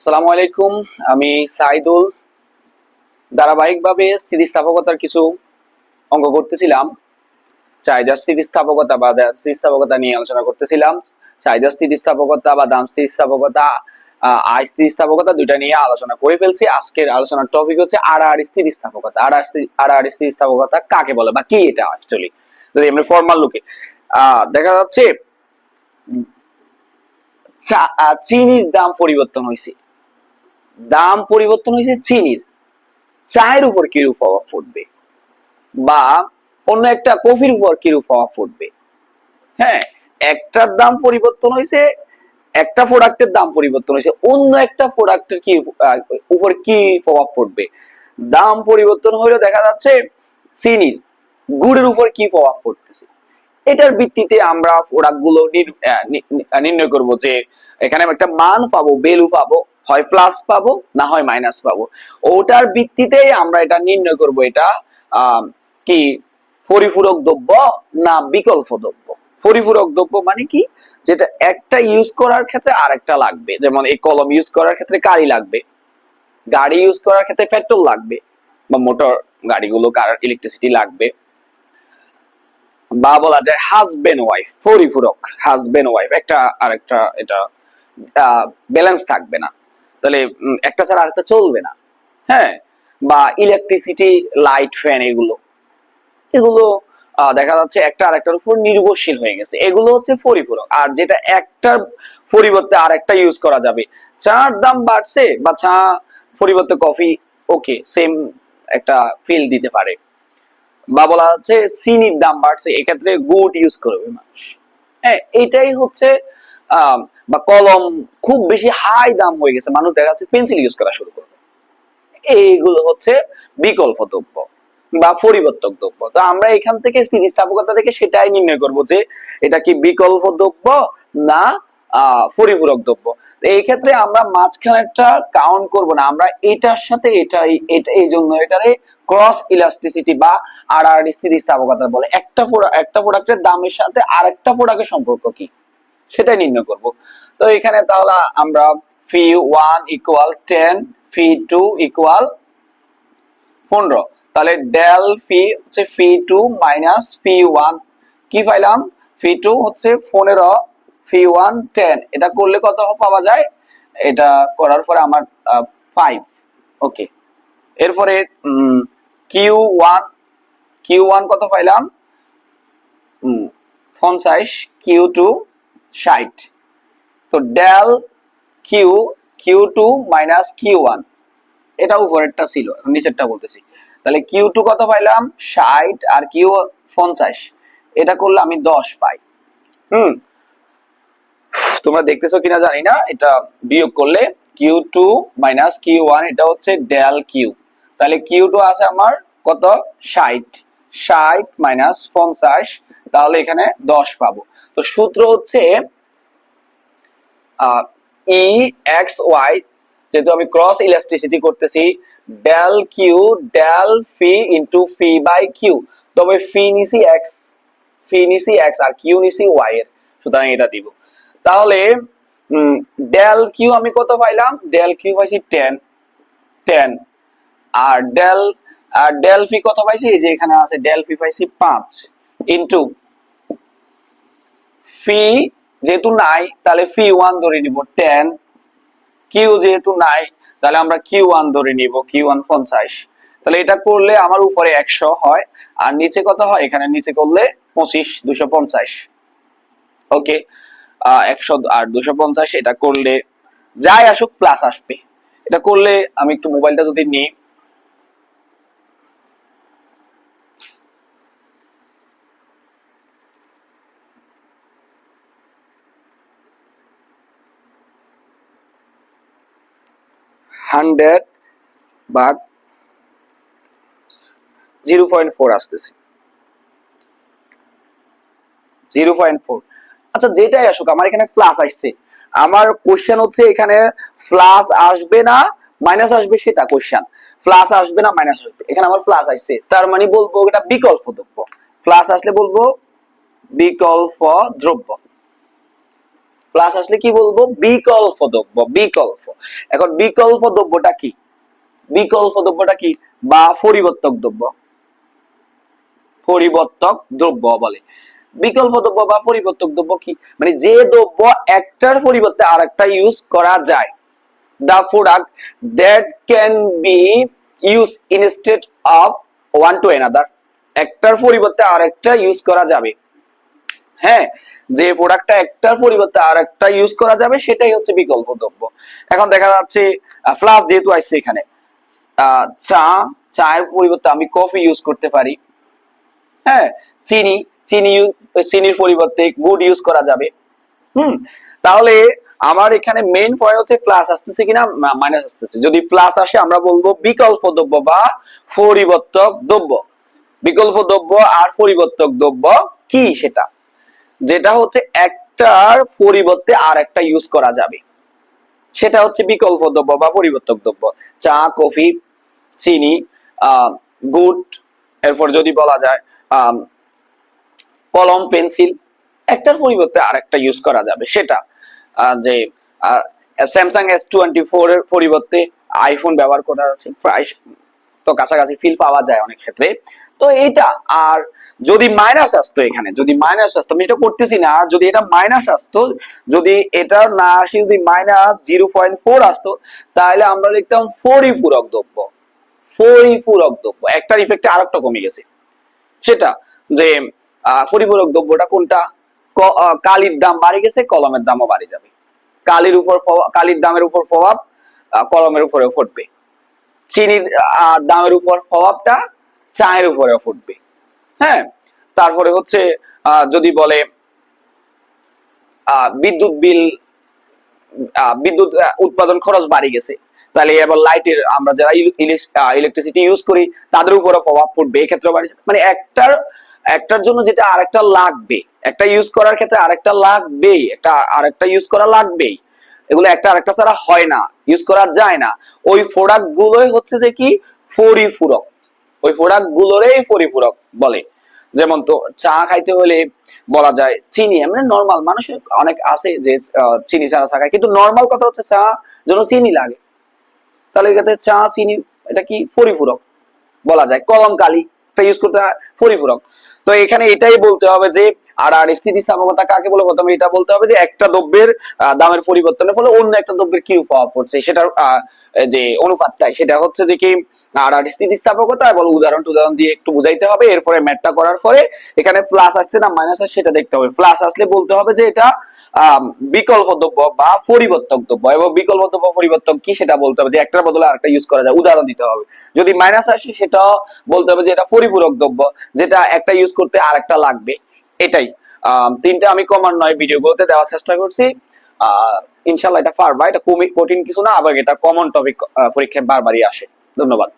আসসালামু আলাইকুম, আমি সাইদুল। ধারাবাহিকভাবে স্থিতিস্থাপকতার কিছু অঙ্ক করতেছিলাম। চাহিদা স্থিতিস্থাপকতা বা স্থিতিস্থাপকতা নিয়ে আলোচনা করতেছিলাম। চাহিদা স্থিতিস্থাপকতা বা দাম স্থিতিস্থাপকতা আয় স্থিতিস্থাপকতা দুইটা নিয়ে আলোচনা করে ফেলছি। আজকের আলোচনার টপিক হচ্ছে আর আর স্থিতিস্থাপকতা। আর আর আড়াআড়ি স্থিতিস্থাপকতা কাকে বলে বা কি এটা অ্যাকচুয়ালি যদি আমরা ফর্মাল লুকে দেখা যাচ্ছে চিনির দাম পরিবর্তন হয়েছে। দাম পরিবর্তন হয়েছে চিনির। চায়ের উপর কিরূপ প্রভাব পড়বে? বা অন্য একটা কফির উপর কিরূপ প্রভাব পড়বে? হ্যাঁ একটার দাম পরিবর্তন হয়েছে, একটা প্রোডাক্টের দাম পরিবর্তন হয়েছে, অন্য একটা প্রোডাক্টের কি উপর কি প্রভাব পড়বে? দাম পরিবর্তন হইলে দেখা যাচ্ছে চিনির গুড়ের উপর কি প্রভাব পড়তেছে? এটার ভিত্তিতে আমরা প্রোডাক্টগুলো নির্ণয় করব যে এখানে একটা মান পাবো বেলু পাবো। হয় প্লাস পাবো, না হয় মাইনাস পাবো। ওটার ভিত্তিতেই আমরা এটা নির্ণয় করব, এটা কি পরিপূরক দ্রব্য না বিকল্প দ্রব্য? পরিপূরক দ্রব্য মানে কি? যেটা একটা ইউজ করার ক্ষেত্রে আরেকটা লাগবে। যেমন এই কলম ইউজ করার ক্ষেত্রে কালি লাগবে। গাড়ি ইউজ করার ক্ষেত্রে পেট্রোল লাগবে বা মোটর গাড়িগুলো কার ইলেকট্রিসিটি লাগবে। বা বলা যায় হাজবেন্ড ওয়াইফ পরিপূরক হাজবেন্ড ওয়াইফ একটা আরেকটা এটা ব্যালেন্স থাকবে না। তাহলে একটা ছাড়া আরেকটা চলবে না। হ্যাঁ? বা ইলেকট্রিসিটি লাইট ফ্যান এগুলো। এগুলো দেখা যাচ্ছে একটা আরেকটার উপর নির্ভরশীল হয়ে গেছে। এগুলো হচ্ছে পরিপূরক। আর যেটা একটার পরিবর্তে আরেকটা ইউজ করা যাবে। চার দাম বাড়ছে বা চা পরিবর্তে কফি ওকে সেম একটা ফিল দিতে পারে। বা বলা যাচ্ছে চিনির দাম বাড়ছে এক্ষেত্রে গুড ইউজ করবে মানুষ। হ্যাঁ এটাই হচ্ছে আহ, বা কলম খুব বেশি হাই দাম হয়ে গেছে। মানুষ দেখা যাচ্ছে পেন্সিল ইউজ করা শুরু করবে। এইগুলো হচ্ছে বিকল্প দ্রব্য বা পরিবর্তক দ্রব্য। তো আমরা এখান থেকে স্থিতিস্থাপকতা থেকে সেটাই নির্ণয় করব যে এটা কি বিকল্প দ্রব্য না পরিপূরক দ্রব্য। এই ক্ষেত্রে আমরা মাঝখানেরটা কাউন্ট করব না। আমরা এটার সাথে এটাই, এটা, এই জন্য এটারে ক্রস ইলাস্টিসিটি বা আর আর স্থিতিস্থাপকতা বলে। একটা একটা প্রোডাক্টের দামের সাথে আরেকটা প্রোডাক্টের সম্পর্ক কি? সেটাই নির্ণয় করব। তো এখানে তাহলে আমরা P one equal ten, P two equal পনেরো। তাহলে ডেল ফি হচ্ছে P two minus P one. কি পাইলাম? ফি টু হচ্ছে পনেরো, ফি ওয়ান টেন। এটা করলে কত পাওয়া যায়? এটা করার পরে আমার ফাইভ ওকে এরপরে কিউ ওয়ান কিউ ওয়ান কত পাইলাম? পঞ্চাশ কিউ টু ষাট। তো del Q Q two minus Q one এটা উপরেরটা ছিল নিচেরটা বলতেছি। তাহলে কিউ টু কত পাইলাম? ষাট আর কিউ পঞ্চাশ। এটা করলে আমি দশ পাই। হুম। তোমরা দেখতেছো কিনা জানি না, এটা বিয়োগ করলে Q two minus Q one এটা হচ্ছে ডেল কিউ তাহলে কিউ টু আছে আমার কত? ষাট। ষাট মাইনাস পঞ্চাশ। তাহলে এখানে দশ পাবো। তো সূত্র হচ্ছে ই এক্স ওয়াই যেহেতু আমি ক্রস ইলাস্টিসিটি করতেছি del Q del P into P by Q তবে ফি নিছি এক্স ফি নিছি এক্স আর কিউ নিছি ওয়াই এর। সুতরাং এটা দিব। তাহলে ডেল কিউ আমি কত পাইলাম? ডেল কিউ পাইছি টেন টেন আর ডেল আর ডেল ফি কত পাইছি? যে এখানে আছে ডেল ফি পাইছি পাঁচ ইন্টু ফি যেহেতু নাই, তাহলে ফি ওয়ান ধরে নিব টেন কিউ যেহেতু নাই, তাহলে আমরা কিউ ওয়ান ধরে নিব কিউ ওয়ান পঞ্চাশ। তাহলে এটা করলে আমার উপরে একশো হয়, আর নিচে কত হয়? এখানে নিচে করলে পঁচিশ, দুশো পঞ্চাশ। ওকে একশো আর দুশো পঞ্চাশ, এটা করলে যাই আসুক প্লাস আসবে। এটা করলে আমি একটু মোবাইলটা যদি নিই হান্ড্রেড ভাগ জিরো পয়েন্ট ফোর আসতেছে। Zero point four. আচ্ছা যেটাই আসুক, আমার এখানে প্লাস আসছে। আমার কোশ্চেন হচ্ছে এখানে প্লাস আসবে না মাইনাস আসবে সেটা কোশ্চেন প্লাস আসবে না মাইনাস আসবে। এখানে আমার প্লাস আসছে। তার মানে বলব এটা বিকল্প দ্রব্য। প্লাস আসলে বলব বিকল্প দ্রব্য। প্লাস আসলে কি বলব? বিকল্প দ্রব্য বিকল্প। এখন বিকল্প দ্রব্যটা কি? বিকল্প দ্রব্যটা কি? বা পরিবর্তক দ্রব্য পরিবর্তক দ্রব্য বলে। বিকল্প দ্রব্য বা পরিবর্তক দ্রব্য কি? মানে যে দ্রব্য একটার পরিবর্তে আরেকটা ইউজ করা যায়, the product that can be used instead of one to another, একটার পরিবর্তে আরেকটা ইউজ করা যাবে। হ্যাঁ যে প্রোডাক্টটা একটার পরিবর্তে আরেকটা ইউজ করা যাবে, সেটাই হচ্ছে বিকল্প দ্রব্য। এখন দেখা যাচ্ছে ফ্লাস যেহেতু আসছে এখানে চা, চায়ের পরিবর্তে আমি কফি ইউজ করতে পারি। হ্যাঁ চিনি চিনি চিনির পরিবর্তে গুড ইউজ করা যাবে। হুম, তাহলে আমার এখানে মেইন পয়েন্ট হচ্ছে প্লাস আসতেছে কিনা মাইনাস আসতেছে। যদি প্লাস আসে, আমরা বলব বিকল্প দ্রব্য বা পরিবর্তক দ্রব্য। বিকল্প দ্রব্য আর পরিবর্তক দ্রব্য কি সেটা? যেটা হচ্ছে একটার পরিবর্তে আর একটা ইউজ করা যাবে। সেটা হচ্ছে বিকল্প দ্রব্য বা পরিবর্তক দ্রব্য। চা, কফি, চিনি গুড, এরপর যদি বলা যায় কলম, পেন্সিল, একটার পরিবর্তে আরেকটা ইউজ করা যাবে। সেটা যে স্যামসাং এস টোয়েন্টি ফোর এর পরিবর্তে আইফোন ব্যবহার করা যাচ্ছে প্রায় তো কাছাকাছি ফিল পাওয়া যায় অনেক ক্ষেত্রে। তো এইটা আর যদি মাইনাস আসতো এখানে, যদি মাইনাস আসতো, আমি এটা করতেছি না, আর যদি এটা মাইনাস আসতো, যদি এটা না আসে, যদি মাইনাস জিরো পয়েন্ট ফোর আসতো, তাহলে আমরা লিখতাম পরিপূরক দ্রব্য। পরিপূরক দ্রব্য। একটার ইফেক্টে আরেকটা কমে গেছে। সেটা যে পরিপূরক দ্রব্যটা কোনটা? কালির দাম বাড়ে গেছে, কলমের দামও বাড়ে যাবে। কালির উপর কালির দামের উপর প্রভাব কলমের উপরে ফুটবে। চিনির দামের উপর প্রভাবটা চায়ের উপরে ফুটবে। হ্যাঁ তারপরে হচ্ছে যদি বলে বিদ্যুৎ বিল বিদ্যুৎ উৎপাদন খরচ বাড়ে গেছে। তাহলে এবার লাইটের আমরা যারা ইলেকট্রিসিটি ইউজ করি, তাদের উপরে প্রভাব পড়বে এক্ষেত্রে বাড়ে। মানে একটার একটার জন্য যেটা আরেকটা লাগবে, একটা ইউজ করার ক্ষেত্রে আরেকটা লাগবেই, একটা, আরেকটা ইউজ করা লাগবেই। এগুলো একটা আরেকটা ছাড়া হয় না ইউজ করা যায় না। ওই প্রোডাক্ট গুলোই হচ্ছে যে কি? পরিপূরক ওই প্রোডাক্ট গুলোরই পরিপূরক বলে। যেমন তো চা খাইতে হলে বলা যায় চিনি, এমনি নর্মাল মানুষ অনেক আছে যে চিনি চা চা খায়। কিন্তু নর্মাল কথা হচ্ছে চা যেন চিনি লাগে। তাহলে এক্ষেত্রে চা, চিনি, এটা কি পরিপূরক বলা যায়? কলম, কালি ইউজ করতে পরিপূরক। তো এখানে এটাই বলতে হবে যে আর আর স্থিতিস্থাপকতা কাকে বলে? প্রথমে এটা বলতে হবে যে একটা দ্রব্যের দামের পরিবর্তনের ফলে অন্য একটা দ্রব্যের কি প্রভাব পড়ছে? সেটার যে অনুপাতটাই। সেটা হচ্ছে যে কি, আর আর স্থিতিস্থাপকতা এবং উদাহরণ উদাহরণ দিয়ে একটু বুঝাইতে হবে। এরপরে ম্যাটটা করার পরে এখানে প্লাস আসছে না মাইনাস আসছে সেটা দেখতে হবে। প্লাস আসলে বলতে হবে যে এটা বিকল্প দ্রব্য বা পরিবর্তক দ্রব্য। এবং বিকল্প দ্রব্য, পরিবর্তক কি সেটা বলতে হবে যে একটার বদলে আরেকটা ইউজ করা যায়। উদাহরণ দিতে হবে। যদি মাইনাস আসে সেটা বলতে হবে যে এটা পরিপূরক দ্রব্য, যেটা একটা ইউজ করতে আরেকটা লাগবে। এটাই। তিনটা আমি কমান নয় ভিডিও ভিডিওগুলোতে দেওয়ার চেষ্টা করছি। ইনশাল্লাহ এটা পারবা, এটা কঠিন কিছু না, আবার এটা কমন টপিক পরীক্ষায় বারবারই আসে। ধন্যবাদ।